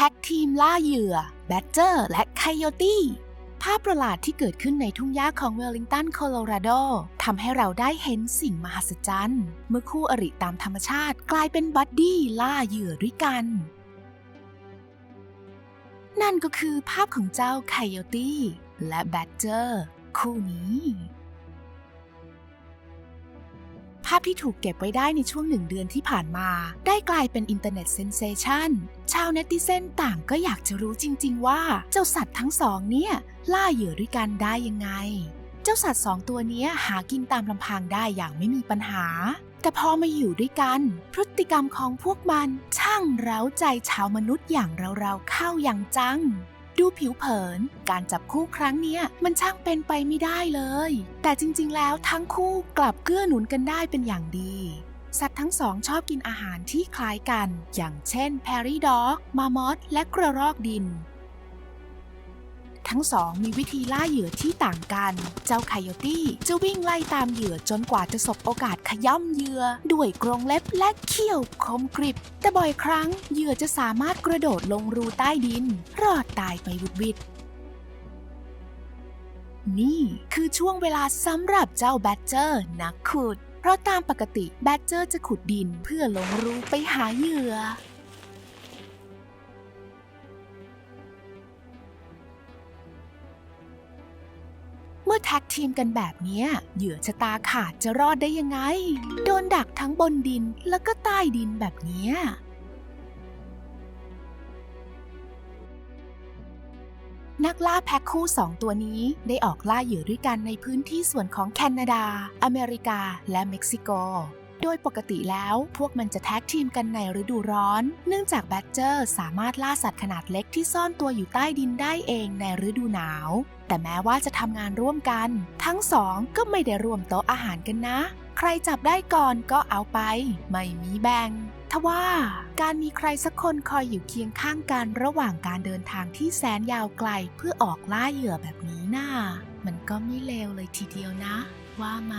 แท็กทีมล่าเหยื่อ แบดเจอร์และไคโยตี้ภาพประหลาดที่เกิดขึ้นในทุ่งหญ้าของเวลลิงตัน โคโลราโดทำให้เราได้เห็นสิ่งมหัศจรรย์เมื่อคู่อริตามธรรมชาติกลายเป็นบัดดี้ล่าเหยื่อด้วยกัน นั่นก็คือภาพของเจ้าไคโยตี้และแบดเจอร์ คู่นี้ ภาพที่ถูกเก็บไว้ได้ในช่วงหนึ่งเดือนที่ผ่านมา ได้กลายเป็นอินเทอร์เน็ตเซนเซชันชาวเนติเซนต่างก็อยากจะรู้จริง ๆ ว่าเจ้าสัตว์ทั้งสองเนี่ยล่าเหยื่อด้วยกันได้ยังไง เจ้าสัตว์สองตัวนี้หากินตามลำพังได้อย่างไม่มีปัญหา แต่พอมาอยู่ด้วยกัน พฤติกรรมของพวกมันช่างเร้าใจชาวมนุษย์อย่างเราๆเข้าอย่างจัง ดูผิวเผิน การจับคู่ครั้งนี้มันช่างเป็นไปไม่ได้เลย แต่จริงๆ แล้วทั้งคู่กลับเกื้อหนุนกันได้เป็นอย่างดี สัตว์ทั้งสองชอบกินอาหารที่คล้ายกัน อย่างเช่นแพรีด็อก มามอสและกระรอกดิน ทั้งสองมีวิธีล่าเหยื่อที่ต่างกัน เจ้าไคโยตี้จะวิ่งไล่ตามเหยื่อจนกว่าจะสบโอกาสขย่ำเหยื่อ ด้วยกรงเล็บและเขี้ยวคมกริบ แต่บ่อยครั้งเหยื่อจะสามารถกระโดดลงรูใต้ดิน รอดตายไปวุดวิดนี่คือช่วงเวลาสำหรับเจ้าแบดเจอร์นักขุด เพราะตามปกติแบดเจอร์จะขุดดินเพื่อลงรูไปหาเหยื่อ อแท็กทีมกันแบบนี้เหยื่อชะตาขาดจะรอดได้ยังไง โดนดักทั้งบนดินแล้วก็ใต้ดินแบบนี้นักล่าแพ็คคู่ 2 ตัวนี้ได้ออกล่าเหยื่อด้วยกันในพื้นที่ส่วนของแคนาดา อเมริกา และเม็กซิโก โดยปกติแล้วพวกมันจะแท็กทีมกันในฤดูร้อน เนื่องจากแบดเจอร์สามารถล่าสัตว์ขนาดเล็กที่ซ่อนตัวอยู่ใต้ดินได้เองในฤดูหนาว แต่แม้ว่าจะทำงานร่วมกัน ทั้งสองก็ไม่ได้รวมโต๊ะอาหารกันนะ ใครจับได้ก่อนก็เอาไป ไม่มีแบ่งทว่าการมีใครสักคนคอยอยู่เคียงข้างกันระหว่างการเดินทางที่แสนยาวไกลเพื่อออกล่าเหยื่อแบบนี้น่ามันก็ไม่เลวเลยทีเดียวนะ ว่าไหม